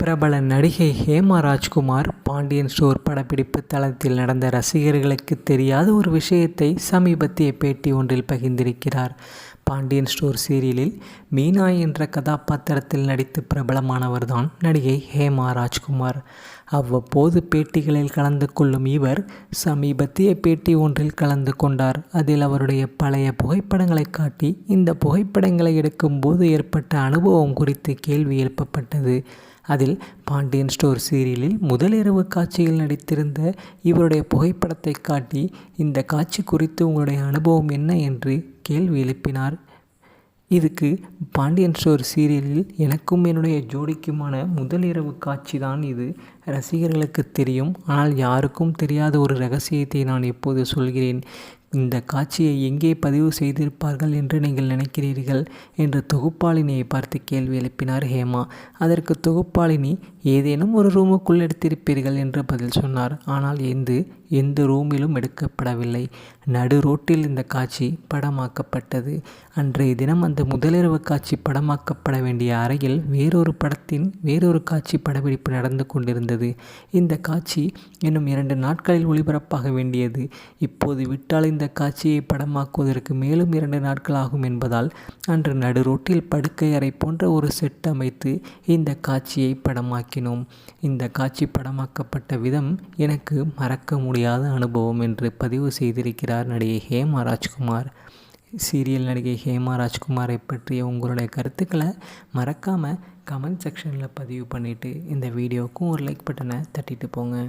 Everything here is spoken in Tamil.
பிரபல நடிகை ஹேமா ராஜ்குமார் பாண்டியன் ஸ்டோர் படப்பிடிப்பு தளத்தில் நடந்த ரசிகர்களுக்கு தெரியாத ஒரு விஷயத்தை சமீபத்திய பேட்டி ஒன்றில் பகிர்ந்திருக்கிறார். பாண்டியன் ஸ்டோர் சீரியலில் மீனா என்ற கதாபாத்திரத்தில் நடித்து பிரபலமானவர்தான் நடிகை ஹேமா ராஜ்குமார். அவ்வப்போது பேட்டிகளில் கலந்து கொள்ளும் இவர் சமீபத்திய பேட்டி ஒன்றில் கலந்து கொண்டார். அதில் அவருடைய பழைய புகைப்படங்களை காட்டி இந்த புகைப்படங்களை எடுக்கும்போது ஏற்பட்ட அனுபவம் குறித்து கேள்வி எழுப்பப்பட்டது. அதில் பாண்டியன் ஸ்டோர் சீரியலில் முதலிரவு காட்சியில் நடித்திருந்த இவருடைய புகைப்படத்தை காட்டி இந்த காட்சி குறித்து உங்களுடைய அனுபவம் என்ன? என்று கேள்வி எழுப்பினார். இதுக்கு பாண்டியன் ஸ்டோர் சீரியலில் எனக்கும் என்னுடைய ஜோடிக்குமான முதல் இரவு காட்சி தான் இது. ரசிகர்களுக்கு தெரியும். ஆனால் யாருக்கும் தெரியாத ஒரு ரகசியத்தை நான் இப்போது சொல்கிறேன்? இந்த காட்சியை எங்கே பதிவு செய்திருப்பார்கள் என்று நீங்கள் நினைக்கிறீர்கள்? என்று தொகுப்பாளினியை பார்த்து கேள்வி எழுப்பினார் ஹேமா. அதற்கு தொகுப்பாளினி ஏதேனும் ஒரு ரூமுக்குள் எடுத்திருப்பீர்கள் என்று பதில் சொன்னார். ஆனால் எந்து எந்த ரூமிலும் எடுக்கப்படவில்லை. நடு ரோட்டில் இந்த காட்சி படமாக்கப்பட்டது. அன்றைய தினம் அந்த முதலிரவு காட்சி படமாக்கப்பட வேண்டிய அறையில் வேறொரு படத்தின் வேறொரு காட்சி படப்பிடிப்பு நடந்து கொண்டிருந்தது. இந்த காட்சி இன்னும் இரண்டு நாட்களில் ஒளிபரப்பாக வேண்டியது. இப்போது விட்டால் இந்த காட்சியை படமாக்குவதற்கு மேலும் இரண்டு நாட்கள் ஆகும் என்பதால் அன்று நடு ரோட்டில் படுக்கை அறை போன்ற ஒரு செட் அமைத்து இந்த காட்சியை படமாக்கினோம். இந்த காட்சி படமாக்கப்பட்ட விதம் எனக்கு மறக்க முடியாத அனுபவம் என்று பதிவு செய்திருக்கிறார் நடிகை ஹேமா ராஜ்குமார். சீரியல் நடிகை ஹேமா ராஜ்குமாரை பற்றிய உங்களுடைய கருத்துக்களை மறக்காமல் கமெண்ட் செக்ஷனில் பதிவு பண்ணிவிட்டு இந்த வீடியோவுக்கும் ஒரு லைக் பட்டனை தட்டிட்டு போங்க.